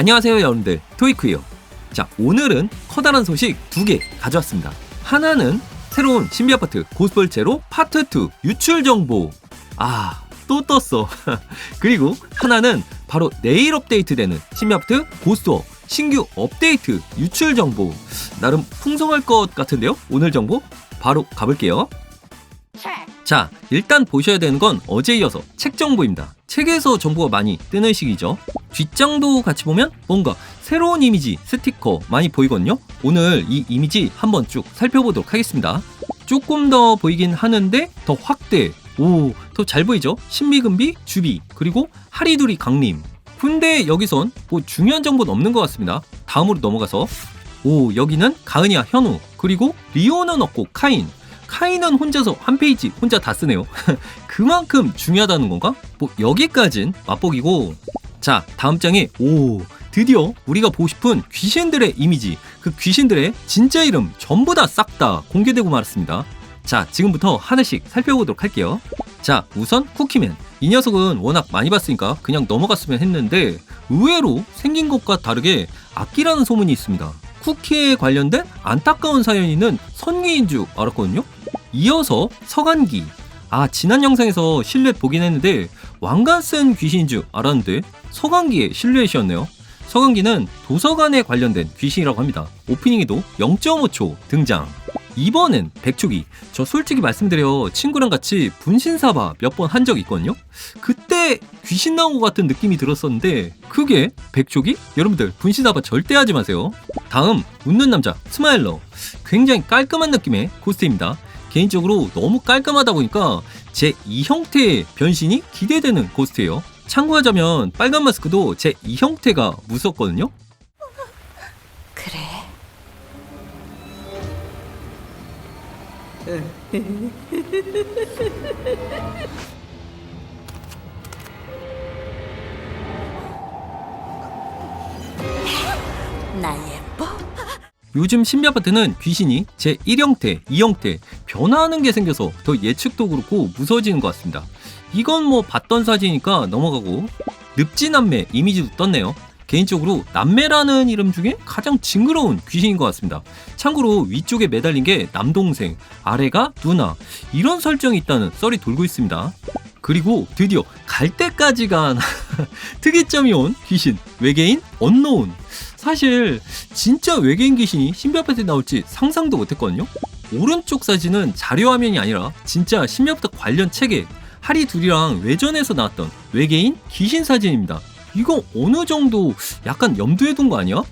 안녕하세요 여러분들. 토이크예요. 자 오늘은 커다란 소식 두 개 가져왔습니다. 하나는 새로운 신비 아파트 고스벌제로 파트 2 유출 정보. 아 또 떴어. 그리고 하나는 바로 내일 업데이트되는 신비 아파트 고스트워 신규 업데이트 유출 정보. 나름 풍성할 것 같은데요? 오늘 정보 바로 가볼게요 자, 일단 보셔야 되는 건 어제 이어서 책 정보입니다. 책에서 정보가 많이 뜨는 시기죠. 뒷장도 같이 보면 뭔가 새로운 이미지, 스티커 많이 보이거든요. 오늘 이 이미지 한번 쭉 살펴보도록 하겠습니다. 조금 더 보이긴 하는데 더 확대. 오, 더 잘 보이죠? 신비금비, 주비, 그리고 하리두리 강림. 근데 여기선 뭐 중요한 정보는 없는 것 같습니다. 다음으로 넘어가서 오, 여기는 가은이와 현우, 그리고 리오는 없고 카인, 카이는 혼자서 한 페이지 혼자 다 쓰네요. 그만큼 중요하다는 건가? 뭐 여기까진 맛보기고 자 다음 장에 오 드디어 우리가 보고 싶은 귀신들의 이미지 그 귀신들의 진짜 이름 전부 다 싹 다 공개되고 말았습니다. 자 지금부터 하나씩 살펴보도록 할게요. 자 우선 쿠키맨 이 녀석은 워낙 많이 봤으니까 그냥 넘어갔으면 했는데 의외로 생긴 것과 다르게 악기라는 소문이 있습니다. 쿠키에 관련된 안타까운 사연이 있는 선기인 줄 알았거든요. 이어서 서간기. 아, 지난 영상에서 실루엣 보긴 했는데 왕관 쓴 귀신인 줄 알았는데 서간기의 실루엣이었네요. 서간기는 도서관에 관련된 귀신이라고 합니다. 오프닝에도 0.5초 등장. 이번엔 백초기. 저 솔직히 말씀드려 친구랑 같이 분신사바 몇 번 한 적 있거든요. 그때 귀신 나온 것 같은 느낌이 들었었는데 그게 백초기? 여러분들 분신사바 절대 하지 마세요. 다음 웃는 남자 스마일러. 굉장히 깔끔한 느낌의 코스트입니다. 개인적으로 너무 깔끔하다 보니까 제이 형태의 변신이 기대되는 코스트예요. 참고하자면 빨간 마스크도 제이 형태가 무섭거든요. 그래. 나 예뻐? 요즘 신비 아파트는 귀신이 제 1형태, 2형태 변화하는 게 생겨서 더 예측도 그렇고 무서워지는 것 같습니다. 이건 뭐 봤던 사진이니까 넘어가고 늪지 남매 이미지도 떴네요. 개인적으로 남매라는 이름 중에 가장 징그러운 귀신인 것 같습니다. 참고로 위쪽에 매달린 게 남동생, 아래가 누나 이런 설정이 있다는 썰이 돌고 있습니다. 그리고 드디어 갈 때까지 간 특이점이 온 귀신 외계인 언노운 사실 진짜 외계인 귀신이 신비 아파트에 나올지 상상도 못했거든요. 오른쪽 사진은 자료 화면이 아니라 진짜 신비 아파트 관련 책에 하리 둘이랑 외전에서 나왔던 외계인 귀신 사진입니다. 이거 어느 정도 약간 염두에 둔 거 아니야?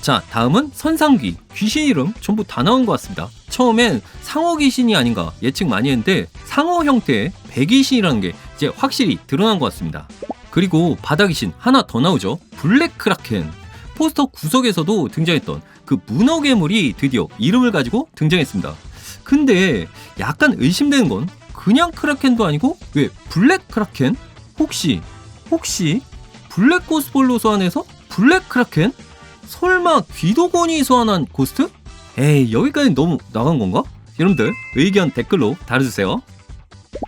자, 다음은 선상귀. 귀신 이름 전부 다 나온 것 같습니다. 처음엔 상어 귀신이 아닌가 예측 많이 했는데 상어 형태의 배귀신이라는 게 이제 확실히 드러난 것 같습니다. 그리고 바다 귀신 하나 더 나오죠. 블랙 크라켄. 포스터 구석에서도 등장했던 그 문어 괴물이 드디어 이름을 가지고 등장했습니다. 근데 약간 의심되는 건 그냥 크라켄도 아니고 왜 블랙 크라켄? 혹시 혹시 블랙 고스볼로 소환해서 블랙 크라켄? 설마 귀도곤이 소환한 고스트? 에이 여기까지 너무 나간 건가? 여러분들 의견 댓글로 달아주세요.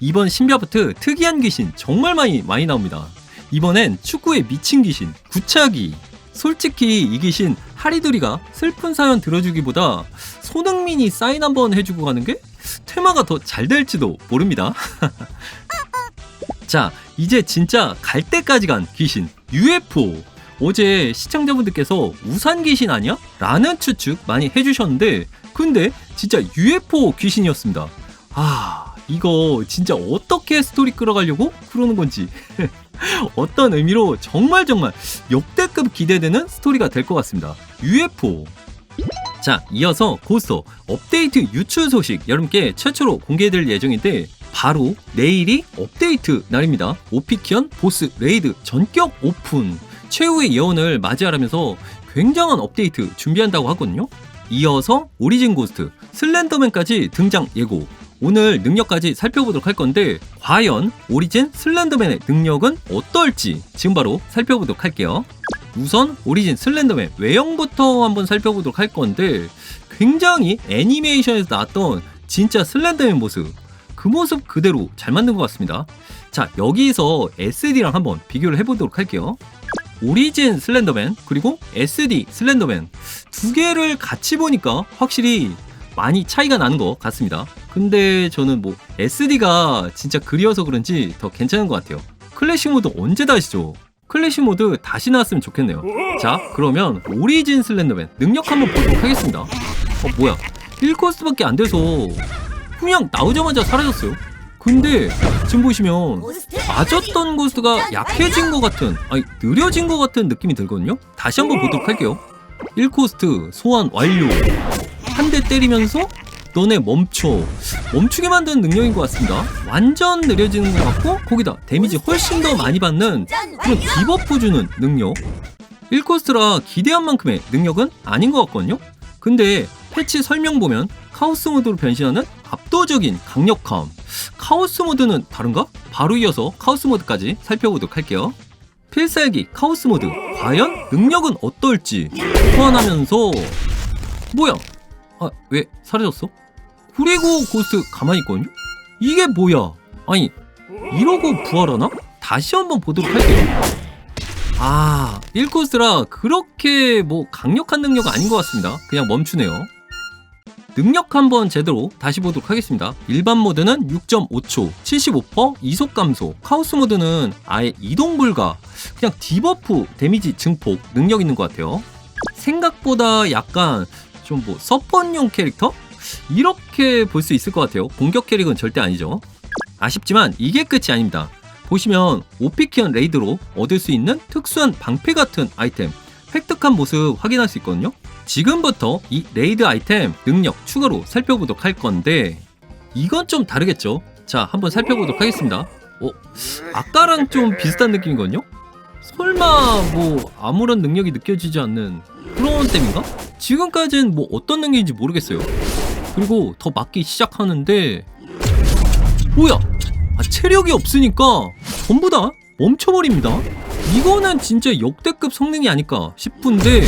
이번 신비아파트 특이한 귀신 정말 많이 많이 나옵니다. 이번엔 축구에 미친 귀신 구차기. 솔직히 이 귀신 하리두리가 슬픈 사연 들어주기보다 손흥민이 사인 한번 해주고 가는 게 테마가 더 잘 될지도 모릅니다. 자, 이제 진짜 갈 때까지 간 귀신 UFO. 어제 시청자분들께서 우산 귀신 아니야? 라는 추측 많이 해주셨는데, 근데 진짜 UFO 귀신이었습니다. 아, 이거 진짜 어떻게 스토리 끌어가려고 그러는 건지. 어떤 의미로 정말 정말 역대급 기대되는 스토리가 될 것 같습니다. UFO. 자, 이어서 고스트 업데이트 유출 소식 여러분께 최초로 공개될 예정인데 바로 내일이 업데이트 날입니다. 오피키언 보스 레이드 전격 오픈 최후의 예언을 맞이하라면서 굉장한 업데이트 준비한다고 하거든요. 이어서 오리진 고스트 슬렌더맨까지 등장 예고 오늘 능력까지 살펴보도록 할 건데 과연 오리진 슬렌더맨의 능력은 어떨지 지금 바로 살펴보도록 할게요. 우선 오리진 슬렌더맨 외형부터 한번 살펴보도록 할 건데 굉장히 애니메이션에서 나왔던 진짜 슬렌더맨 모습 그 모습 그대로 잘 만든 것 같습니다. 자 여기서 SD랑 한번 비교를 해보도록 할게요. 오리진 슬렌더맨 그리고 SD 슬렌더맨 두 개를 같이 보니까 확실히 많이 차이가 나는 것 같습니다. 근데 저는 뭐 SD가 진짜 그리워서 그런지 더 괜찮은 것 같아요. 클래식 모드 언제 다시죠? 클래식 모드 다시 나왔으면 좋겠네요. 자, 그러면 오리진 슬렌더맨 능력 한번 보도록 하겠습니다. 어, 뭐야. 1코스밖에 안 돼서 그냥 나오자마자 사라졌어요. 근데 지금 보시면 맞았던 고스트가 약해진 것 같은, 아니, 느려진 것 같은 느낌이 들거든요? 다시 한번 보도록 할게요. 1코스트 소환 완료. 한 대 때리면서 너네 멈춰. 멈추게 만드는 능력인 것 같습니다. 완전 느려지는 것 같고, 거기다 데미지 훨씬 더 많이 받는 그런 디버프 주는 능력. 1코스트라 기대한 만큼의 능력은 아닌 것 같거든요? 근데 패치 설명 보면 카오스 모드로 변신하는 압도적인 강력함. 카오스 모드는 다른가? 바로 이어서 카오스 모드까지 살펴보도록 할게요. 필살기 카오스 모드. 과연 능력은 어떨지 소환하면서 뭐야? 아, 왜 사라졌어? 그리고 고스트 가만히 있거든요? 이게 뭐야? 아니, 이러고 부활하나? 다시 한번 보도록 할게요. 아, 1코스라 그렇게 뭐 강력한 능력은 아닌 것 같습니다. 그냥 멈추네요. 능력 한번 제대로 다시 보도록 하겠습니다. 일반 모드는 6.5초, 75% 이속 감소, 카오스 모드는 아예 이동 불가, 그냥 디버프 데미지 증폭 능력 있는 것 같아요. 생각보다 약간 좀 뭐 서폿용 캐릭터? 이렇게 볼 수 있을 것 같아요. 공격 캐릭은 절대 아니죠. 아쉽지만 이게 끝이 아닙니다. 보시면 오피키언 레이드로 얻을 수 있는 특수한 방패 같은 아이템 획득한 모습 확인할 수 있거든요. 지금부터 이 레이드 아이템 능력 추가로 살펴보도록 할 건데 이건 좀 다르겠죠. 자, 한번 살펴보도록 하겠습니다. 어, 아까랑 좀 비슷한 느낌이거든요. 설마 뭐 아무런 능력이 느껴지지 않는 그런 템인가? 지금까지는 뭐 어떤 능력인지 모르겠어요. 그리고 더 맞기 시작하는데 뭐야? 아, 체력이 없으니까 전부 다 멈춰버립니다. 이거는 진짜 역대급 성능이 아닐까 싶은데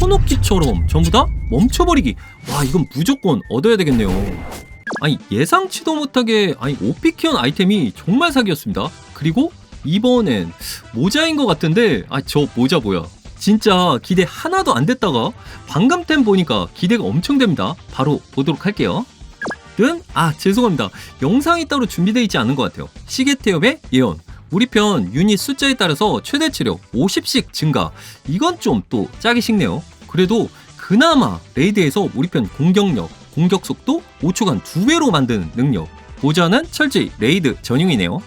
현혹기처럼 전부 다 멈춰버리기. 와 이건 무조건 얻어야 되겠네요. 아니 예상치도 못하게 아니 오피키언 아이템이 정말 사기였습니다. 그리고 이번엔 모자인 것 같은데 아 저 모자 뭐야? 진짜 기대 하나도 안 됐다가 방금 템 보니까 기대가 엄청 됩니다. 바로 보도록 할게요. 는? 아 죄송합니다. 영상이 따로 준비되어 있지 않은 것 같아요. 시계태엽의 예언. 우리 편 유닛 숫자에 따라서 최대 체력 50씩 증가. 이건 좀 또 짜기 식네요. 그래도 그나마 레이드에서 우리 편 공격력, 공격 속도 5초간 2배로 만드는 능력. 보자는 철저히 레이드 전용이네요.